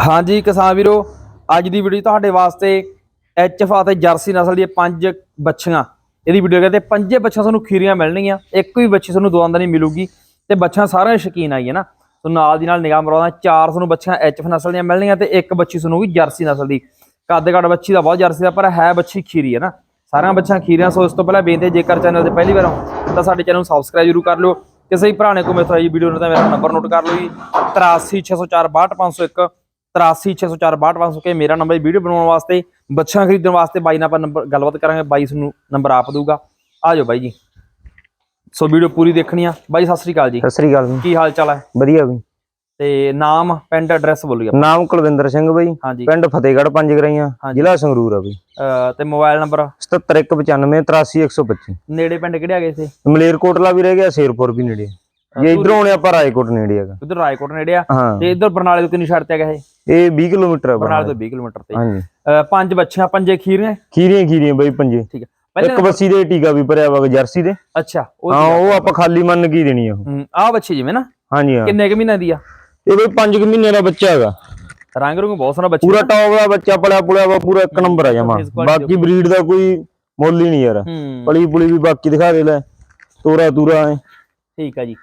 ਹਾਂਜੀ ਕਿਸਾਨ ਵੀਰੋ, ਅੱਜ ਦੀ ਵੀਡੀਓ ਤੁਹਾਡੇ ਵਾਸਤੇ ਐਚਐਫ ਅਤੇ ਜਰਸੀ ਨਸਲ ਦੀਆਂ ਪੰਜ ਬੱਚੀਆਂ ਇਹਦੀ ਵੀਡੀਓ ਕਹਿੰਦੇ ਪੰਜੇ ਬੱਚੀਆਂ ਤੁਹਾਨੂੰ ਖੀਰੀਆਂ ਮਿਲਣਗੀਆਂ, ਇੱਕ ਵੀ ਬੱਚੀ ਤੁਹਾਨੂੰ ਦੁਆਨ ਦਾ ਨਹੀਂ ਮਿਲੂਗੀ ਤੇ ਬੱਚੀਆਂ ਸਾਰਿਆਂ ਦੇ ਸ਼ੌਕੀਨ ਆਈ ਹੈ ਨਾ। ਸੋ ਨਾਲ ਦੀ ਨਾਲ ਨਿਗਾਹ ਮਰਾਉਂਦਾ ਚਾਰ ਤੁਹਾਨੂੰ ਬੱਚੀਆਂ ਐਚਐਫ ਨਸਲ ਦੀਆਂ ਮਿਲਣਗੀਆਂ ਤੇ ਇੱਕ ਬੱਚੀ ਤੁਹਾਨੂੰ ਵੀ ਜਰਸੀ ਨਸਲ ਦੀ। ਕੱਦ ਕੱਦ ਬੱਚੀ ਦਾ ਬਹੁਤ ਜਰਸੀ ਦਾ, ਪਰ ਹੈ ਬੱਚੀ ਖੀਰੀ ਹੈ ਨਾ। ਸਾਰਿਆਂ ਬੱਚੀਆਂ ਖੀਰੀਆਂ, ਸੋ ਇਸ ਤੋਂ ਪਹਿਲਾਂ ਬੇਨਤੀ ਜੇਕਰ ਚੈਨਲ ਤੇ ਪਹਿਲੀ ਵਾਰ ਹੋ, ਤਾਂ ਸਾਡੇ ਚੈਨਲ ਨੂੰ ਸਬਸਕ੍ਰਾਈਬ ਜ਼ਰੂਰ ਕਰ ਲਿਓ। ਕਿਸੇ ਵੀ ਭਰਾ ਨੇ ਕੋਈ ਮੇਥੋਂ ਇਹ ਵੀਡੀਓ ਨੂੰ ਤਾਂ ਮੇਰਾ ਨੰਬਰ ਨੋਟ ਕਰ ਲਓ ਜੀ। 8360462501 8360462501 ਕੇ ਮੇਰਾ ਨੰਬਰ ਵੀਡੀਓ ਬਣਾਉਣ ਵਾਸਤੇ ਬੱਚਿਆਂ ਖਰੀਦਣ ਵਾਸਤੇ ਬਾਈ ਨਾਲ ਆਪਾਂ ਨੰਬਰ ਗੱਲਬਾਤ ਕਰਾਂਗੇ ਬਾਈ ਤੁਹਾਨੂੰ ਨੰਬਰ ਆਪ ਦਊਗਾ। ਆ ਜਾਓ ਬਾਈ ਜੀ। ਸੋ ਵੀਡੀਓ ਪੂਰੀ ਦੇਖਣੀ ਆ। ਬਾਈ ਸਤਿ ਸ੍ਰੀ ਅਕਾਲ ਜੀ। ਸਤਿ ਸ੍ਰੀ ਅਕਾਲ ਜੀ। ਕੀ ਹਾਲ ਚਾਲ ਹੈ? ਵਧੀਆ ਬਈ ਤੇ ਨਾਮ ਪਿੰਡ ਐਡਰੈਸ ਬੋਲੀਏ ਆਪਾਂ। ਨਾਮ ਕੁਲਵਿੰਦਰ ਸਿੰਘ ਬਈ। ਹਾਂਜੀ। ਪਿੰਡ ਫਤਿਹਗੜ੍ਹ ਪੰਜ ਗਰਾਈਆਂ। ਜ਼ਿਲ੍ਹਾ ਸੰਗਰੂਰ ਆ ਬਈ। ਤੇ ਮੋਬਾਈਲ ਨੰਬਰ? 77195 83125 ਨੇੜੇ ਪਿੰਡ ਕਿਹੜੇ ਹੈਗੇ ਸੀ ਮਲੇਰਕੋਟਲਾ ਵੀ ਰਹਿ ਗਿਆ ਸ਼ੇਰਪੁਰ ਵੀ ਨੇੜੇ ਆ। ਜੇ ਇਧਰੋਂ ਆਉਣੇ ਆਪਾਂ ਰਾਏਕੋਟ ਨੇੜੇ ਹੈਗਾ। ਉਧਰ ਰਾਏਕੋਟ ਨੇੜੇ ਆ। ਹਾਂ। ਤੇ ਇਧਰ ਬਰਨਾਲੇ ਤੋਂ ਕਿੰਨੀ ਛੱਡ ਤੇ ਹੈਗਾ ਇਹ? ਇਹ 20 ਕਿਲੋਮੀਟਰ ਆ ਬਰਨਾਲੇ ਤੋਂ 20 ਕਿਲੋਮੀਟਰ ਤੇ। ਹਾਂਜੀ। ਪੰਜ ਬੱਚੀਆਂ ਪੰਜੇ ਖੀਰੀਆਂ? ਖੀਰੀਆਂ ਖੀਰੀਆਂ ਬਈ ਪੰਜੇ। ਠੀਕ ਹੈ ਇੱਕ ਬੱਸੀ ਦੇ ਟੀਕਾ ਵੀ ਭਰਿਆ ਵਾ ਜਰਸੀ ਦੇ। ਅੱਛਾ ਉਹ ਹਾਂ ਉਹ ਆਪਾਂ ਖਾਲੀ ਮੰਨ ਕੀ ਦੇਣੀ ਆ ਉਹ। ਆ ਬੱਚੀ ਜਿਵੇਂ ਨਾ। ਹਾਂਜੀ ਹਾਂ। ਕਿੰਨੇ ਕੁ ਮਹੀਨੇ ਦੀ ਆ? ਇਹ ਬਈ 5 ਮਹੀਨੇ ਦਾ ਬੱਚਾ ਹੈਗਾ। ਰੰਗ ਰੁੰਗ ਬਹੁਤ ਸੋਹਣਾ ਬੱਚੀ ਪੂਰਾ ਟੌਪ ਦਾ ਬੱਚਾ ਪਲਿਆ ਪੁਲਿਆ ਵਾ ਪੂਰਾ ਇੱਕ ਨੰਬਰ ਆ ਜਮਾ। ਬਾਕੀ ਬਰੀਡ ਦਾ ਕੋਈ ਮੁੱਲ ਹੀ ਨਹੀਂ ਯਾਰ। ਹੂੰ। ਪਲੀ ਪੁਲੀ ਵੀ ਬਾਕੀ ਦਿਖਾ ਦੇ ਲੈ। ਤੋਰਾ ਤੂਰਾ ਐ। ਠੀਕ ਆ ਜੀ।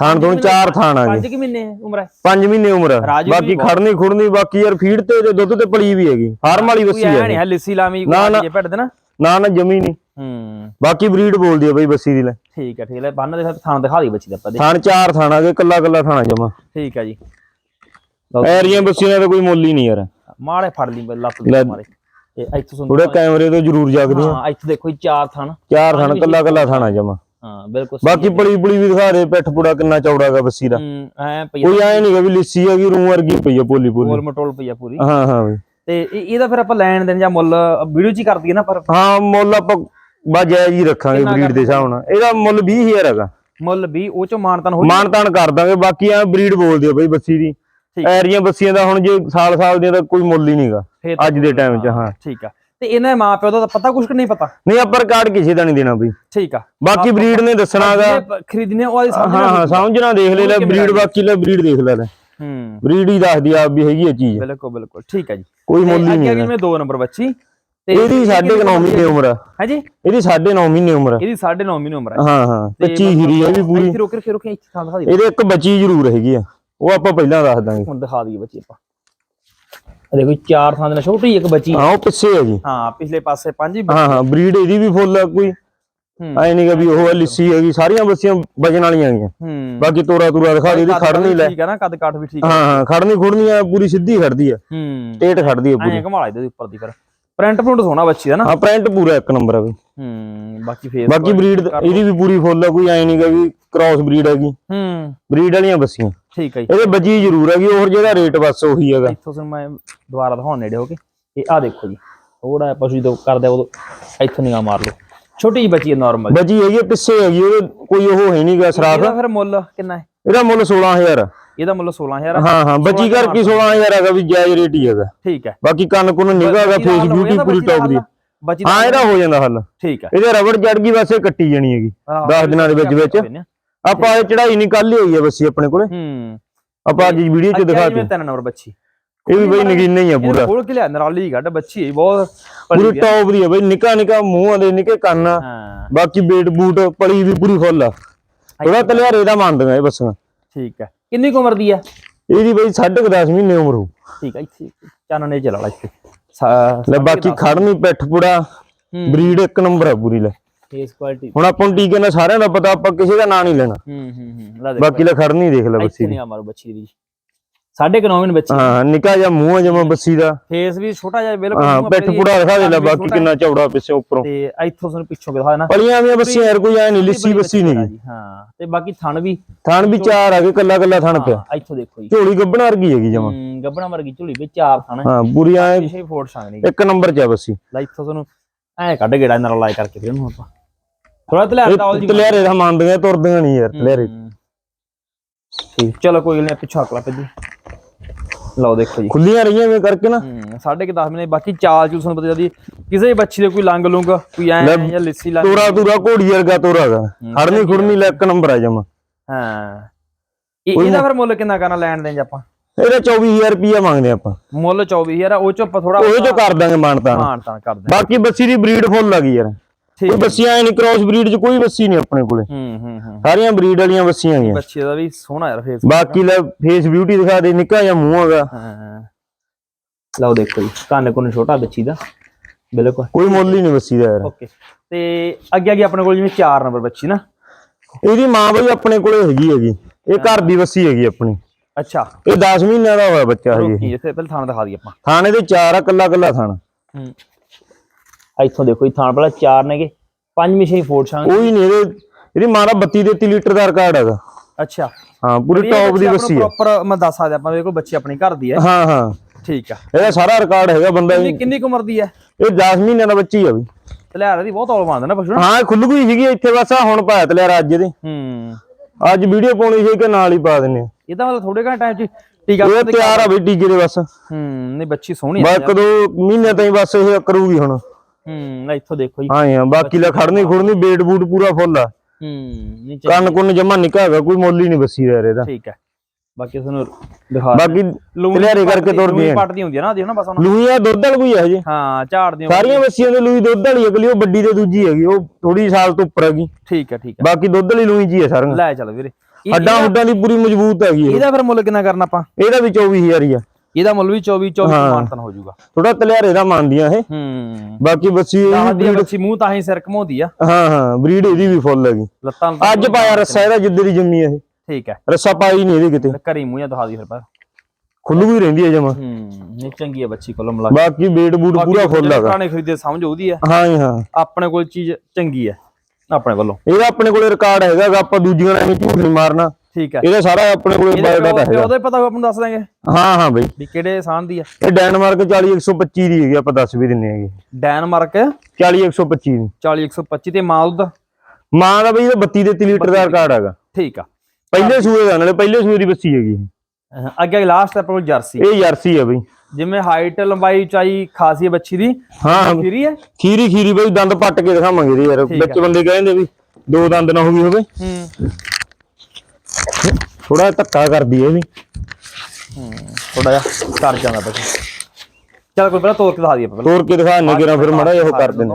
ਥਾਣ ਤੋਂ ਚਾਰ ਥਾਣ ਆ ਗਏ ਪੰਜ ਕਿ ਮਹੀਨੇ ਉਮਰ ਹੈ? 5 ਮਹੀਨੇ ਉਮਰ ਬਾਕੀ ਖੜਨੀ ਖੁੜਨੀ ਬਾਕੀ ਯਾਰ ਫੀਡ ਤੇ ਤੇ ਦੁੱਧ ਤੇ ਪਲੀ ਵੀ ਹੈਗੀ। ਫਾਰਮ ਵਾਲੀ ਕੋਈ ਬੱਸੀ ਹੈ ਨਹੀਂ ਹੈ ਲਿੱਸੀ ਨਾ। ਜੇ ਭੱਡ ਦੇ ਨਾ। ਨਾ ਨਾ ਜਮੀ ਨਹੀਂ। ਹੂੰ। ਬਾਕੀ ਬਰੀਡ ਬੋਲਦੀ ਆ ਬਈ ਬੱਸੀ ਦੀ ਲੈ। ਠੀਕ ਆ ਠੀਕ ਹੈ। ਬੰਨ ਦੇ ਫਿਰ ਥਾਂ ਦਿਖਾ ਦੀ ਬੱਚੀ ਦਾ ਆਪਾਂ ਦੇ ਥਾਣ ਚਾਰ ਥਾਣ ਆ ਗਏ ਕੱਲਾ ਕੱਲਾ ਥਾਣਾ ਜਮਾ। ਠੀਕ ਆ ਜੀ। ਐਰੀਆਂ ਬੱਸੀਆਂ ਦਾ ਕੋਈ ਮੁੱਲ ਹੀ ਨਹੀਂ ਯਾਰ। ਮਾੜੇ ਫੜ ਲਈ ਲੱਤ। ਦੇ ਮਾਰੇ ਇਹ ਇੱਥੋਂ ਸੁਣ ਥੋੜੇ ਕੈਮਰੇ ਤੋਂ ਜ਼ਰੂਰ ਜਾਗਦੀਆਂ ਹਾਂ ਇੱਥੇ ਦੇਖੋ ਜੀ ਚਾਰ ਥਣ। ਚਾਰ ਥਾਣ ਕੱਲਾ ਕੱਲਾ ਥਾਣਾ ਜਮਾ। ਹਾਂ ਬਿਲਕੁਲ ਸਹੀ ਬਾਕੀ ਪਲੀ ਪੁਲੀ ਵੀ ਦਿਖਾ ਦੇ ਪਿੱਠ ਪੁੜਾ ਕਿੰਨਾ ਚੌੜਾ ਹੈਗਾ ਬੱਸੀ ਦਾ ਹੂੰ ਐ ਪਈ ਕੋਈ ਐ ਨਹੀਂ ਵੀ ਲਿੱਸੀ ਹੈਗੀ ਰੂੰ ਵਰਗੀ ਪਈ ਆ ਪੋਲੀ ਪੋਲੀ ਮਟੋਲ ਪਈ ਆ ਪੂਰੀ। ਹਾਂ ਹਾਂ ਬਈ। ਤੇ ਇਹ- ਇਹਦਾ ਫਿਰ ਆਪਾਂ ਲੈਣ ਦੇਣ ਜਾਂ ਮੁੱਲ ਵੀਡੀਓ ਚ ਹੀ ਕਰ ਦਈਏ ਨਾ ਪਰ? ਹਾਂ ਮੁੱਲ ਆਪਾਂ ਬਾ ਜਾਇਜ਼ ਹੀ ਰੱਖਾਂਗੇ ਕਿੰਨਾ ਬਰੀਡ ਦੇ ਹਿਸਾਬ ਨਾਲ। ਇਹਦਾ ਮੁੱਲ 20000 ਹੈਗਾ। ਮੁੱਲ ਵੀ ਉਹ ਚ ਮਾਨਤਨ ਹੋ ਮਾਨ ਤਾਨ ਕਰ ਦਾਂਗੇ ਬਾਕੀ ਆ ਬਰੀਡ ਬੋਲਦੀ ਆ ਬਈ ਬੱਸੀ ਦੀ। ਠੀਕ। ਐਰੀਆਂ ਬੱਸੀਆਂ ਦਾ ਹੁਣ ਜੇ ਸਾਲ ਸਾਲ ਦੀਆਂ ਦਾ ਕੋਈ ਮੁੱਲ ਹੀ ਨਹੀਂਗਾ ਫਿਰ ਤਾਂ ਅੱਜ ਦੇ ਟਾਈਮ 'ਚ ਹਾਂ। ਠੀਕ ਆ। ਤੇ ਇਹਨਾਂ ਮਾਂ ਪਿਓ ਦਾ ਤਾਂ ਪਤਾ ਕੁਛ ਕਿ ਨਹੀਂ ਪਤਾ? ਨਹੀਂ ਆਪਾਂ ਰਿਕਾਰਡ ਕਿਸੇ ਦਾ ਨਹੀਂ ਦੇਣਾ ਬਈ। ਠੀਕ ਆ। ਬਾਕੀ ਬਰੀਡ ਨੇ ਦੱਸਣਾਗਾ ਖਰੀਦਣੇ ਉਹ ਸਮਝ ਹਾਂ ਹਾਂ ਸਮਝਣਾ ਦੇਖ ਲੈ ਲੈ ਬਰੀਡ ਬਾਕੀ ਲੈ ਬਰੀਡ ਦੇਖ ਲੈ ਲੈ। ਹੂੰ। ਬਰੀਡ ਹੀ ਦੱਸਦੀ ਆ ਵੀ ਹੈਗੀ ਆ ਚੀਜ਼। ਬਿਲਕੁਲ ਬਿਲਕੁਲ। ਠੀਕ ਆ ਜੀ। ਕੋਈ ਮੁੱਲ ਹੀ ਅੱਗੇ ਨਹੀਂ ਅਗਲੀ ਹੈਗਾ। ਮੈਂ ਦੋ ਨੰਬਰ ਬੱਚੀ। ਤੇ ਇਹਦੀ 9.5 ਮਹੀਨੇ ਉਮਰ ਹੈ ਜੀ? ਇਹਦੀ 9.5 ਮਹੀਨੇ ਉਮਰ ਆ। ਇਹਦੀ 9.5 ਮਹੀਨੇ ਉਮਰ ਹੈ ਹਾਂ ਹਾਂ ਕੱਚੀ ਹੀਰੀ ਆ ਵੀ ਪੂਰੀ। ਇੱਥੇ ਰੋਕ ਕੇ ਰੋਕ ਕੇ ਇੱਥੇ ਥਾਂ ਦਿਖਾ ਦਿਓ। ਇਹਦੇ ਇੱਕ ਬੱਚੀ ਜ਼ਰੂਰ ਹੈਗੀ ਆ। ਉਹ ਆਪਾਂ ਪਹਿਲਾਂ ਦੱਸ ਦਾਂਗੇ। ਹੁਣ ਦਿਖਾ ਦਈਏ ਬੱਚੀ ਆਪਾਂ। ਆ ਦੇਖੋ ਚਾਰ ਥਾਂ ਦੇ ਛੋਟੀ ਇੱਕ ਬੱਚੀ। ਹਾਂ ਉਹ ਪਿੱਛੇ ਹੈ ਜੀ। ਹਾਂ ਪਿਛਲੇ ਪਾਸੇ ਪੰਜ ਹੀ ਹਾਂ ਹਾਂ ਬਰੀਡ ਇਹਦੀ ਵੀ ਫੁੱਲ ਆ ਕੋਈ। ਹੂੰ। ਐ ਨਹੀਂਗਾ ਵੀ ਉਹ ਲਿੱਸੀ ਹੈਗੀ ਸਾਰੀਆਂ ਬੱਸੀਆਂ ਵਜਨ ਵਾਲੀਆਂ ਹੈਗੀਆਂ। ਹੂੰ। ਬਾਕੀ ਤੋਰਾ ਤੂਰਾ ਦਿਖਾ ਦੇ ਇਹਦੀ ਖੜਨੀ ਲੈ। ਠੀਕ ਆ ਨਾ ਕੱਦ ਕਾਠ ਵੀ ਠੀਕ ਆ। ਹਾਂ ਹਾਂ ਖੜਨੀ ਖੁੜਨੀ ਆ ਪੂਰੀ ਸਿੱਧੀ ਖੜਦੀ ਆ। ਹੂੰ। ਟੇਟ ਖੜਦੀ ਆ ਪੂਰੀ। ਐਂ ਘਮਾਲਾ ਇਹਦੇ ਉੱਪਰ ਦੀ ਫਿਰ। ਪ੍ਰਿੰਟ ਪ੍ਰਿੰਟ ਸੋਹਣਾ ਬੱਚੀ ਦਾ ਨਾ। ਹਾਂ ਪ੍ਰਿੰਟ ਪੂਰਾ ਇੱਕ ਨੰਬਰ ਆ ਬਈ। ਹੂੰ ਬਾਕੀ ਫੇਸ ਬਾਕੀ ਬਰੀਡ ਇਹਦੀ ਵੀ ਪੂਰੀ ਫੁੱਲ ਆ ਕੋਈ ਐ ਨਹੀਂਗਾ ਵੀ ਕ੍ਰਾਸ ਬਰੀਡ ਹੈਗੀ। ਹੂੰ। ਬਰੀਡ ਵਾਲੀਆਂ ਬੱਸੀਆਂ। ਠੀਕ ਹੈ ਜੀ। ਇਹਦੇ ਬੱਜੀ ਜ਼ਰੂਰ ਹੈਗੀ ਹੋਰ ਜਿਹੜਾ ਰੇਟ ਬਸ ਉਹੀ ਹੈਗਾ। ਇੱਥੋਂ ਤੁਹਾਨੂੰ ਮੈਂ ਦੁਬਾਰਾ ਦਿਖਾਉਣ ਨੇੜੇ ਹੋ ਕੇ। ਇਹ ਆ ਦੇਖੋ ਜੀ ਥੋੜਾ ਪਸ਼ੂ ਜਦੋਂ ਕਰਦੇ ਉਦੋਂ ਇੱਥੋਂ ਨਿਗਾਹ ਮਾਰ ਲਓ। ਛੋਟੀ ਜਿਹੀ ਬੱਚੀ ਹੈ ਨਾਰਮਲ ਬੱਜੀ ਹੈਗੀ ਪਿੱਛੇ ਹੈਗੀ ਉਹਦੇ ਕੋਈ ਉਹ ਹੈ ਨਹੀਂਗਾ ਸਰਾਫ ਇਹਦਾ ਫਿਰ ਮੁੱਲ ਕਿੰਨਾ ਹੈ? ਇਹਦਾ ਮੁੱਲ 16000 ਆ। ਇਹਦਾ ਮੁੱਲ 16000 ਆ। ਹਾਂ ਹਾਂ ਬੱਜੀ ਕਰਕੇ 16000 ਹੈਗਾ ਵੀ ਜਾਇਜ਼ ਰੇਟ ਹੀ ਹੈਗਾ। ਠੀਕ ਹੈ। ਬਾਕੀ ਕੰਨ ਕੁੰਨ ਨਿਗਾਹ ਹੈਗਾ ਫੇਸ ਬਿਊਟੀ ਪੂਰੀ ਟੌਪ ਦੀ ਹਾਂ ਇਹਦਾ ਹੋ ਜਾਂਦਾ ਹੱਲ। ਠੀਕ ਹੈ। ਇਹਦੇ ਰਬੜ ਜੜ ਗਈ ਵੈਸੇ ਕੱਟੀ ਜਾਣੀ ਹੈਗੀ। ਆਹ, 10 ਦਿਨਾਂ ਦੇ ਵਿੱਚ ਵਿੱਚ। ਆਪਾਂ ਇਹ ਚੜਾਈ ਨਹੀਂ ਕੱਲ ਹੀ ਹੋਈ ਹੈ ਬੱਸੀ ਆਪਣੇ ਕੋਲੇ। ਹੂੰ। ਆਪਾਂ ਅੱਜ ਵੀਡੀਓ 'ਚ ਦਿਖਾ ਦਿੱਤੀ। ਤਿੰਨ ਨੰਬਰ ਬੱਚੀ ਇਹ ਵੀ ਬਈ ਨਗੀਨਾ ਹੀ ਆ ਪੂਰਾ। ਖੋਲ ਕੇ ਲਿਆ ਨਰਾਲੀ ਗੱਡ ਬੱਚੀ ਹੈ ਬਹੁਤ ਪੂਰੀ ਆ। ਟੌਪ ਦੀ ਆ ਬਈ ਨਿੱਕਾ ਨਿੱਕਾ ਮੂੰਹਾਂ ਦੇ ਨਿੱਕੇ ਕੰਨ ਆ। ਹਾਂ। ਬਾਕੀ ਬੇਟ ਬੂਟ ਪਲੀ ਵੀ ਪੂਰੀ ਫੁੱਲ ਆ। ਥੋੜਾ ਤਲਿਆਰੇ ਦਾ ਮੰਨਦੀਆਂ ਇਹ ਬੱਸਾਂ। ਠੀਕ ਹੈ ਕਿੰਨੀ ਉਮਰ ਦੀ ਹੈ ਇਹਦੀ ਬਈ 10.5 ਮਹੀਨੇ ਉਮਰ ਹੋ ਠੀਕ ਹੈ ਇੱਥੇ ਚਾਨਣੇ ਚਲਾ ਲਾ ਇੱਥੇ। ਲੈ ਬਾਕੀ ਖੜਨੀ ਪਿੱਠ ਪੁੜਾ ਹੂੰ। ਬਰੀਡ ਇੱਕ ਨੰਬਰ ਆ ਪੂਰੀ ਲੈ। ਫੇਸ ਕੁਆਲਿਟੀ ਹੁਣ ਆਪਾਂ ਨੂੰ ਟੀਕੇ ਨਾਲ ਸਾਰਿਆਂ ਦਾ ਪਤਾ ਆਪਾਂ ਕਿਸੇ ਦਾ ਨਾਂ ਨਹੀਂ ਲੈਣਾ। ਹੂੰ ਹੂੰ ਹੂੰ ਲੈ ਦੇਖ ਬਾਕੀ ਲੈ ਖੜਨੀ ਦੇਖ ਲੈ ਬੱਸੀ ਦੀ। ਨਹੀਂ ਆ ਮਾਰੋ ਬੱਚੀ ਦੀ। ਸਾਢੇ ਕੁ ਨੌਂ ਮਹੀਨੇ ਬੱਚੀ ਹਾਂ ਨਿੱਕਾ ਜਿਹਾ ਮੂੰਹ ਜਮਾ ਬੱਸੀ ਦਾ। ਫੇਸ ਵੀ ਛੋਟਾ ਜਿਹਾ ਬਿਲਕੁਲ ਹਾਂ ਪਿੱਠ ਪੁੜਾ ਦਿਖਾ ਦੇ ਲੈ ਬਾਕੀ ਕਿੰਨਾ ਚੌੜਾ ਪਿੱਛੇ ਉੱਪਰੋਂ। ਤੇ ਇੱਥੋਂ ਤੁਹਾਨੂੰ ਪਿੱਛੋਂ ਦਿਖਾ ਦੇਣਾ। ਪਲੀਆਂ ਦੀਆਂ ਬੱਸੀਆਂ ਯਾਰ ਕੋਈ ਐ ਨਹੀਂ ਲਿੱਸੀ ਬੱਸੀ ਨਹੀਂ। ਹਾਂ। ਤੇ ਬਾਕੀ ਥਣ ਵੀ। ਥਣ ਵੀ ਚਾਰ ਆ ਗਏ ਕੱਲਾ ਕੱਲਾ ਥਣ ਪਿਆ। ਹਾਂ, ਇੱਥੋਂ ਦੇਖੋ ਜੀ। ਝੋਲੀ ਗੱਬਣ ਵਰਗੀ ਹੈਗੀ ਜਮਾ। ਹੂੰ, ਗੱਬਣਾ ਵਰਗੀ ਝੁਲੀ ਵਿੱਚ ਚਾਰ ਥਣ ਹਾਂ। ਪੂਰੀ ਐ ਫੋੜ ਇੱਕ ਨੰਬਰ ਚ ਆ ਬੱਸੀ। ਲੈ ਇੱਥੋਂ ਤੁਹਾਨੂੰ ਐ ਕੱਢ ਗੇੜਾ ਨਾਲ ਲਾਇ ਕਰਕੇ ਫਿਰ ਇਹਨੂੰ ਆਪਾਂ। ਥੋੜਾ ਤਲੇ ਇਹ ਆਲ ਜੀ ਤਲਿਆਰੇ ਦਾ ਮੰਨਦੀਆਂ ਤੁਰਦੀਆਂ ਨਹੀਂ ਯਾਰ। ਠੀਕ ਚਲੋ ਕੋਈ ਗੱਲ ਨਹੀਂ ਪਿੱਛਾ ਅਕਲਾ ਪੈਦੀ ਲਓ ਦੇਖੋ ਜੀ। ਖੁੱਲੀਆਂ ਰਹੀਆਂ ਐਵੇਂ ਕਰਕੇ ਨਾ। ਸਾਢੇ ਕਿ 10 ਮਹੀਨੇ ਬਾਕੀ ਚਾਲ ਚੂਲ ਸਾਨੂੰ ਪਤਾ ਜਾਂਦੀ ਕਿਸੇ ਬੱਚੀ ਦੇ ਕੋਈ ਲੰਗ ਲੁੰਗ ਕੋਈ ਐ ਜਾਂ ਲਿੱਸੀ ਲੰਗ ਤੋਰਾ ਤੂਰਾ ਘੋੜੀ ਵਰਗਾ ਤੋਰਾ ਹੈਗਾ। ਖੜਨੀ ਖੁੜਨੀ ਲੈ ਇੱਕ ਨੰਬਰ ਆ ਜਮਾ। ਹਾਂ। ਇਹ ਇਹਦਾ ਫਿਰ ਮੁੱਲ ਕਿੰਨਾ ਕਰਨਾ ਲੈਣ ਦੇਣ 'ਚ ਆਪਾਂ? ਇਹਦਾ 24000 ਰੁਪਇਆ ਮੰਗਦੇ ਆਪਾਂ। ਮੁੱਲ 24000 ਆ ਉਹ ਚੋਂ ਆਪਾਂ ਥੋੜਾ ਉਹ ਜੋ ਕਰ ਦਾਂਗੇ ਮਾਨਤਾ ਮਾਨ ਤਾਂ ਕਰਦੇ ਬਾਕੀ ਬੱਸੀ ਦੀ ਬਰੀਡ ਫੁੱਲ ਲੱਗੀ ਯਾਰ। ਠੀਕ ਕੋਈ ਬੱਸੀਆਂ ਐ ਨਹੀਂ ਕ੍ਰਾਸ ਬਰੀਡ ਚ ਕੋਈ ਬੱਸੀ ਨਹੀਂ ਆਪਣੇ ਕੋਲੇ। ਹੂੰ ਹੂੰ ਹੂੰ। ਸਾਰੀਆਂ ਬਰੀਡ ਵਾਲੀਆਂ ਬੱਸੀਆਂ ਹੈਗੀਆਂ। ਬੱਚੇ ਦਾ ਵੀ ਸੋਹਣਾ ਯਾਰ ਫੇਸ ਬਾਕੀ ਲੈ ਫੇਸ ਬਿਊਟੀ ਦਿਖਾ ਦੇ ਨਿੱਕਾ ਜਿਹਾ ਮੂੰਹ ਹੈਗਾ। ਹਾਂ ਲਓ ਦੇਖੋ ਜੀ ਕੰਨ ਕੁੰਨ ਛੋਟਾ ਬੱਚੀ ਦਾ। ਬਿਲਕੁਲ। ਕੋਈ ਮੁੱਲ ਹੀ ਨਹੀਂ ਬੱਸੀ ਦਾ ਯਾਰ। ਓਕੇ ਤੇ ਅੱਗੇ ਅੱਗੇ ਆਪਣੇ ਕੋਲ ਜਿਵੇਂ 4 ਨੰਬਰ ਬੱਚੀ ਨਾ। ਇਹਦੀ ਮਾਂ ਬਈ ਆਪਣੇ ਕੋਲੇ ਹੈਗੀ ਹੈਗੀ ਇਹ ਘਰ ਦੀ ਬੱਸੀ ਹੈਗੀ ਆਪਣੀ। ਅੱਛਾ। ਇਹ 10 ਮਹੀਨਿਆਂ ਦਾ ਹੋਇਆ ਬੱਚਾ ਹਜੇ ਰੋਕੀ ਇੱਥੇ ਪਹਿਲਾਂ ਥਾਣ ਦਿਖਾ ਦਈਏ ਆਪਾਂ। ਥਾਣੇ ਦੇ ਚਾਰ ਆ ਕੱਲਾ ਕੱਲਾ ਥਾਣਾ। ਹੂੰ। ਇੱਥੋਂ ਦੇਖੋ ਜੀ ਥਾਣ ਪਹਿਲਾਂ 4 ਨੇਗੇ। ਪੰਜਵੀਂ ਛੇ ਫੋਰਟ ਸ਼ਾਂਗ ਕੋਈ ਨਹੀਂ ਇਹਦੇ ਇਹਦੀ ਮਾਂ ਦਾ 32 33 ਲੀਟਰ ਦਾ ਰਿਕਾਰਡ ਹੈਗਾ ਅੱਛਾ। ਹਾਂ ਪੂਰੀ ਟੌਪ ਦੀ ਬੱਸੀ ਹੈ ਪ੍ਰੋਪਰ ਮੈਂ ਦੱਸ ਸਕਦਾ ਆਪਾਂ ਦੇਖੋ ਬੱਚੀ ਆਪਣੀ ਘਰ ਦੀ ਹੈ ਹਾਂ ਹਾਂ। ਠੀਕ ਆ। ਇਹਦਾ ਸਾਰਾ ਰਿਕਾਰਡ ਹੈਗਾ ਬੰਦਾ ਕਿੰਨੀ ਕੁ ਉਮਰ ਦੀ ਹੈ ਇਹ 10 ਮਹੀਨਿਆਂ ਦਾ ਬੱਚੀ ਆ ਬਈ ਤਲਿਆਰ ਦੀ ਬਹੁਤ ਔਲ ਮੰਨਦਾ ਨਾ ਪਸ਼ੂ। ਨਾ ਹਾਂ ਇਹ ਖੁੱਲ ਗਈ ਸੀਗੀ ਇੱਥੇ ਬਸ ਹੁਣ ਪਾਇਆ ਤਲਿਆ ਅੱਜ ਦੇ ਹੂੰ। ਅੱਜ ਵੀਡੀਓ ਪਾਉਣੀ ਸੀ ਕਿ ਨਾਲ ਹੀ ਪਾ ਦਿੰਨੇ ਆ। ਇਹਦਾ ਮਤਲਬ ਥੋੜੇ ਘੰਟੇ ਟਾਈਮ ਚ ਟੀਕਾ ਇਹ ਤਿਆਰ ਆ ਬਈ ਟੀਕੇ ਦੇ ਬਸ। ਹੂੰ ਨਹੀਂ ਬੱਚੀ ਸੋਹਣੀ ਬਸ ਹੈ ਇੱਕ ਦੋ ਮਹੀਨੇ ਤਾਈਂ ਬਸ ਇਹ ਕਰੂਗੀ ਹੁਣ। ਹੂੰ ਲੈ ਇੱਥੋਂ ਦੇਖੋ ਜੀ। ਹਾਂ ਹਾਂ ਬਾਕੀ ਲੈ ਖੜਨੀ ਖੁੜਨੀ ਬੇਟ ਬੂਟ ਪੂਰਾ ਫੁੱਲ ਆ। ਹੂੰ ਨਹੀਂ ਚੱਲ ਕੰਨ ਕੁੰਨ ਜਮਾ ਨਿੱਕਾ ਹੈਗਾ ਕੋਈ ਮੁੱਲ ਹੀ ਨਹੀਂ ਬੱਸੀ ਦਾ ਇਹਦਾ। ਠੀਕ ਹੈ। ਬਾਕੀ ਤੁਹਾਨੂੰ ਦਿਖਾ ਬਾਕੀ ਤਲਿਆਰੇ ਕਰਕੇ ਤੁਰਦੀ ਹੈ। ਪੱਟਦੀ ਹੁੰਦੀ ਹੈ ਨਾ ਨਾ ਬਸ ਹੁਣ। ਲੂਈਆਂ ਦੁੱਧ ਵਾਲ ਕੋਈ ਹੈ ਹਜੇ? ਹਾਂ ਝਾੜਦੀ ਸਾਰੀਆਂ ਬੱਸੀਆਂ ਦੇ ਲੂਈ ਦੁੱਧ ਵਾਲੀ ਅਗਲੀ ਉਹ ਵੱਡੀ ਤੇ ਦੂਜੀ ਹੈਗੀ ਉਹ ਥੋੜੀ ਸਾਲ ਤੋਂ ਉੱਪਰ ਹੈਗੀ। ਠੀਕ ਹੈ ਠੀਕ ਹੈ। ਬਾਕੀ ਦੁੱਧ ਵਾਲੀ ਲੂਈ ਜੀ ਹੈ ਸਾਰੀਆਂ। ਲੈ ਚੱਲ ਵੀਰੇ। ਹੱਡਾਂ ਹੁੱਡਾਂ ਦੀ ਪੂਰੀ ਮਜ਼ਬੂਤ ਹੈਗੀ ਇਹ। ਇਹਦਾ ਫਿਰ ਮੁੱਲ ਕਿੰਨਾ ਕਰਨਾ ਆਪਾਂ? ਇਹਦਾ ਵੀ 24000 ਹੀ ਆ। ਇਹਦਾ ਮੁੱਲ ਵੀ 24 24 ਮਾਨਤਨ ਹੋ ਜਾਊਗਾ। ਥੋੜਾ ਤਲਿਆਰੇ ਦਾ ਮੰਨਦੀਆਂ ਇਹ। ਹੂੰ। ਬਾਕੀ ਇਹਦੀ ਦੀ ਬੱਚੀ ਮੂੰਹ ਤਾਂ ਹੀ ਸਿਰ ਘਮਾਉਂਦੀ ਆ। ਹਾਂ ਹਾਂ ਬਰੀਡ ਇਹਦੀ ਵੀ ਫੁੱਲ ਹੈਗੀ। ਲੱਤਾਂ ਅੱਜ ਪਾਇਆ ਰੱਸਾ ਇਹਦਾ ਜਿੱਦੇ ਦੀ ਜੰਮੀ ਇਹ। ਠੀਕ ਹੈ। ਰੱਸਾ ਪਾਈ ਨਹੀਂ ਇਹਦੇ ਕਿਤੇ। ਘਰੀ ਮੂੰਹ ਜਾਂ ਦਿਖਾ ਦੀ ਫਿਰ ਪਰ। ਖੁੱਲੂ ਹੀ ਰਹਿੰਦੀ ਹੈ ਜਮਾ। ਹੂੰ ਨਹੀਂ ਚੰਗੀ ਹੈ ਬੱਚੀ ਕੋਲ ਮਿਲਾ ਬਾਕੀ ਬੇਟ ਬੂਟ ਪੂਰਾ ਫੁੱਲ ਹੈਗਾ। ਪੁਰਾਣੇ ਖਰੀਦੇ ਸਮਝ ਉਹਦੀ ਹੈ ਹਾਂ ਹਾਂ। ਆਪਣੇ ਕੋਲ ਚੀਜ਼ ਚੰਗੀ ਹੈ ਆਪਣੇ ਵੱਲੋਂ। ਇਹਦਾ ਆਪਣੇ ਕੋਲੇ ਰਿਕਾਰਡ ਹੈਗਾ ਆਪਾਂ ਦੂਜੀਆਂ ਨਾਲ ਝੂਠ ਨਹੀਂ ਮਾਰਨਾ। ਠੀਕ ਹੈ। ਇਹਦਾ ਸਾਰਾ ਆਪਣੇ ਕੋਲੇ ਬਾਇਓਡਾਟਾ ਹੈਗਾ। ਉਹਦਾ ਹੀ ਪਤਾ ਆਪਾਂ ਨੂੰ ਦੱਸ ਦਾਂਗੇ ਹਾਂ ਹਾਂ ਬਈ। ਵੀ ਕਿਹੜੇ ਸਾਨ ਦੀ ਹੈ ਇਹ ਡੈਨਮਾਰਕ 40 125 ਦੀ ਹੈਗੀ ਆਪਾਂ ਦੱਸ ਵੀ ਦਿੰਨੇ ਹੈਗੇ। ਡੈਨਮਾਰਕ 40 125 ਦੀ। 40 125 ਤੇ ਮਾਂ ਉਹਦਾ ਮਾਂ ਦਾ ਬਈ ਇਹਦਾ 32 ਦੇ ਲੀਟਰ ਦਾ ਰਿਕਾਰਡ ਹੈਗਾ। ਠੀਕ ਆ। ਪਹਿਲੇ ਸੂਏ ਦਾ ਨਾਲੇ ਪਹਿਲੇ ਸੂਏ ਦੀ ਬੱਸੀ ਹੈਗੀ ਅੱਗੇ ਲਾਸਟ ਆਪਣੇ ਕੋਲ ਜਰਸੀ। ਇਹ ਜਰਸੀ ਹੈ ਬਈ। ਜਿਵੇਂ ਹਾਈਟ ਲੰਬਾਈ ਉਚਾਈ ਖਾਸੀ ਹੈ ਬੱਚੀ ਦੀ। ਹਾਂ ਖੀਰੀ ਹੈ? ਖੀਰੀ ਖੀਰੀ ਬਈ ਦੰਦ ਪੱਟ ਕੇ ਦਿਖਾਵਾਂਗੇ ਯਾਰ। ਵਿੱਚ ਬੰਦੇ ਕਹਿੰਦੇ ਵੀ ਦੋ ਦੰਦ ਨਾ ਹੋਈ ਹੋਵੇ। ਹੂੰ। ਥੋੜਾ ਧੱਕਾ ਕਰਦੀ ਇਹ ਵੀ। ਥੋੜਾ ਜਿਹਾ ਕਰ ਜਾਂਦਾ ਬੱਚੀ ਚਲ ਕੋਈ ਪਹਿਲਾਂ ਤੋਰ ਕੇ ਦਿਖਾ ਦਈਏ ਆਪਾਂ ਤੋੜ ਕੇ ਦਿਖਾਣੇ ਕਿਰਾ ਫਿਰ ਮੜਾ ਇਹੋ ਕਰ ਦਿੰਦੇ।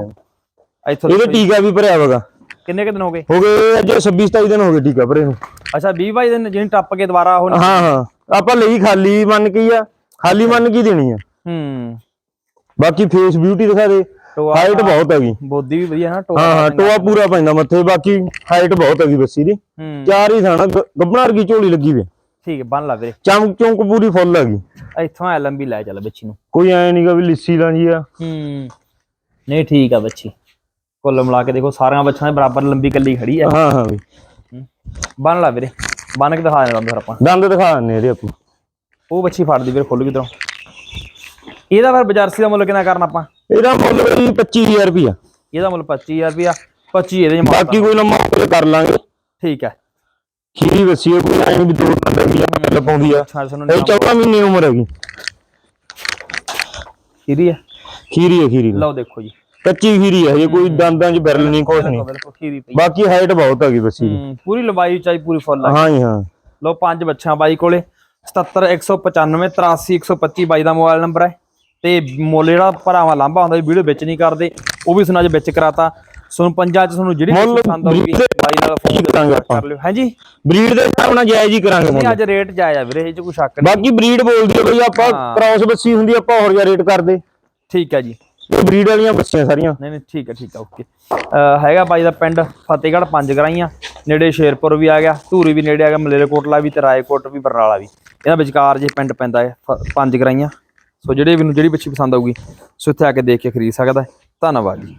ਇੱਥੋਂ ਇਹਦੇ ਟੀਕਾ ਵੀ ਭਰਿਆ ਵਗਾ ਕਿੰਨੇ ਕੁ ਦਿਨ ਹੋ ਗਏ? ਹੋ ਗਏ ਅੱਜ 26 27 ਦਿਨ ਹੋ ਗਏ ਟੀਕਾ ਭਰੇ ਨੂੰ। ਅੱਛਾ 20 22 ਦਿਨ ਜਿਹਨੇ ਟੱਪ ਕੇ ਦੁਬਾਰਾ ਉਹ ਹਾਂ ਹਾਂ। ਆਪਾਂ ਲਈ ਖਾਲੀ ਮੰਨ ਕੀ ਆ। ਖਾਲੀ ਮੰਨ ਕੀ ਦੇਣੀ ਆ। ਹੂੰ। ਬਾਕੀ ਫੇਸ ਬਿਊਟੀ ਦਿਖਾ ਦੇ। ਹਾਈਟ ਬਹੁਤ ਹੈਗੀ। ਬੋਦੀ ਵੀ ਵਧੀਆ ਨਾ ਟੋਆ ਹਾਂ ਹਾਂ ਟੋਆ ਪੂਰਾ ਪੈਂਦਾ ਮੱਥੇ ਬਾਕੀ ਹਾਈਟ ਬਹੁਤ ਹੈਗੀ ਬੱਸੀ ਦੀ। ਚਾਰ ਹੀ ਥਾਣਾ ਗ- ਗੱਭਣਾ ਵਰਗੀ ਝੋਲੀ ਲੱਗੀ ਵੇ ਠੀਕ ਹੈ ਬੰਨ ਲਾ ਵੀਰੇ। ਚਮਕ ਚੌਂਕ ਪੂਰੀ ਫੁੱਲ ਹੈਗੀ। ਇੱਥੋਂ ਐ ਲੰਬੀ ਲੈ ਚੱਲ ਬੱਚੀ ਨੂੰ। ਕੋਈ ਐ ਨਹੀਂਗਾ ਵੀ ਲਿੱਸੀ ਲਾਂ ਜੀ ਆ। ਹੂੰ। ਨਹੀਂ ਠੀਕ ਆ ਬੱਚੀ। ਕੁੱਲ ਮਿਲਾ ਕੇ ਦੇਖੋ ਸਾਰੀਆਂ ਬੱਚਿਆਂ ਦੇ ਬਰਾਬਰ ਲੰਬੀ ਕੱਲੀ ਖੜੀ ਆ ਹਾਂ ਹਾਂ ਵੀ। ਬੰਨ ਲਾ ਵੀਰੇ। ਬੰਨ ਕੇ ਦਿਖਾ ਫਿਰ ਆਪਾਂ। ਦੰਦ ਦਿਖਾ ਦਿੰਨੇ ਇਹਦੇ ਆਪਾਂ। ਉਹ ਬੱਚੀ ਫੜਦੀ ਵੀਰੇ ਖੁੱਲ ਕਿਧਰੋਂ। ਇਹਦਾ ਫਿਰ ਬਾਜ਼ਾਰਸੀ ਦਾ ਮੁੱਲ ਕਿੰਨਾ ਕਰਨਾ ਆਪਾਂ? ਇਹਦਾ ਮੁੱਲ ਬਈ 25000 ਰੁਪਿਆ ਇਹਦਾ ਮੁੱਲ 25000 ਰੁਪਿਆ 25 ਇਹਦੇ ਮਾਰਤਾ। ਬਾਕੀ ਕੋਈ ਲੰਮਾ ਮੁੱਲ ਕਰ ਲਾਂਗੇ। ਠੀਕ ਹੈ। ਖੀਰੀ ਵਸੀ ਹੈ ਕੋਈ ਐ ਵੀ ਦੋ ਨੰਬਰ ਵੀ ਆ ਪਾਉਂਦੀ ਆ। ਇਹ 14 ਮਹੀਨੇ ਉਮਰ ਹੈਗੀ। ਖੀਰੀ ਹੈ? ਖੀਰੀ ਹੈ ਖੀਰੀ ਲਓ ਦੇਖੋ ਜੀ। ਕੱਚੀ ਖੀਰੀ ਹੈ ਜੇ ਕੋਈ ਦੰਦਾਂ 'ਚ ਬਿਰਲ ਨਹੀਂ ਕੁਛ ਨਹੀਂ। ਬਾਕੀ ਹਾਈਟ ਬਹੁਤ ਹੈਗੀ ਹੂੰ, ਪੂਰੀ ਲੰਬਾਈ ਉਚਾਈ ਪੂਰੀ ਫੁੱਲ ਆ। ਹਾਂ ਜੀ ਹਾਂ। ਲਓ ਪੰਜ ਬੱਚਿਆਂ ਬਾਈ ਕੋਲੇ। 77 195 83 125 ਬਾਈ ਦਾ ਮੋਬਾਈਲ ਨੰਬਰ ਹੈ। ਤੇ ਮੁੱਲ ਜਿਹੜਾ ਭਰਾਵਾਂ ਲਾਂਭਾ ਹੁੰਦਾ ਵੀਡੀਓ ਵਿੱਚ ਨਹੀਂ ਕਰਦੇ ਉਹ ਵੀ ਸੁਣਾ ਅੱਜ ਵਿੱਚ ਕਰਾਤਾ। ਤੁਹਾਨੂੰ ਪੰਜਾਂ ਚ ਤੁਹਾਨੂੰ ਜਿਹੜੀ ਪਸੰਦ ਆਊਗੀ ਬਾਈ ਨਾਲ ਫੋਨ ਕਰਾਂਗੇ ਕਰ ਲਿਓ। ਹਾਂਜੀ? ਬਰੀਡ ਦੇ ਹਿਸਾਬ ਨਾਲ ਜਾਇਜ਼ ਹੀ ਕਰਾਂਗੇ ਮੁੱਲ। ਅੱਜ ਰੇਟ ਜਾਇਆ ਵੀਰੇ ਇਹ ਚ ਕੋਈ ਸ਼ੱਕ ਨਹੀਂ। ਬਾਕੀ ਬਰੀਡ ਬੋਲਦੀ ਹੈ ਬਈ ਆਪਾਂ। ਕ੍ਰਾਸ ਬੱਸੀ ਹੁੰਦੀ ਆ, ਆਪਾਂ ਹੋਰ ਜਿਹਾ ਰੇਟ ਕਰਦੇ। ਠੀਕ ਹੈ ਜੀ। ਬਰੀਡ ਵਾਲੀਆਂ ਬੱਸੀਆਂ ਸਾਰੀਆਂ। ਨਹੀਂ ਨਹੀਂ ਠੀਕ ਹੈ ਠੀਕ ਹੈ ਓਕੇ। ਹੈਗਾ ਬਾਈ ਦਾ ਪਿੰਡ ਫਤਿਹਗੜ੍ਹ ਪੰਜ ਗਰਾਈਆਂ। ਨੇੜੇ ਸ਼ੇਰਪੁਰ ਵੀ ਆ ਗਿਆ ਧੂਰੀ ਵੀ ਨੇੜੇ ਆ ਗਿਆ ਮਲੇਰਕੋਟਲਾ ਵੀ ਤੇ ਰਾਏਕੋਟ ਵੀ ਬਰਨਾਲਾ ਵੀ। ਇਹਨਾਂ ਵਿਚਕਾਰ ਜੇ ਪਿੰਡ ਪੈਂਦਾ ਹੈ ਪੰਜ ਗਰਾਈਆਂ। ਸੋ ਜਿਹੜੇ ਵੀ ਨੂੰ ਜਿਹੜੀ ਬੱਚੀ ਪਸੰਦ ਆਊਗੀ, ਸੋ ਇੱਥੇ ਆ ਕੇ ਦੇਖ ਕੇ ਖਰੀਦ ਸਕਦਾ ਧੰਨਵਾਦ ਜੀ।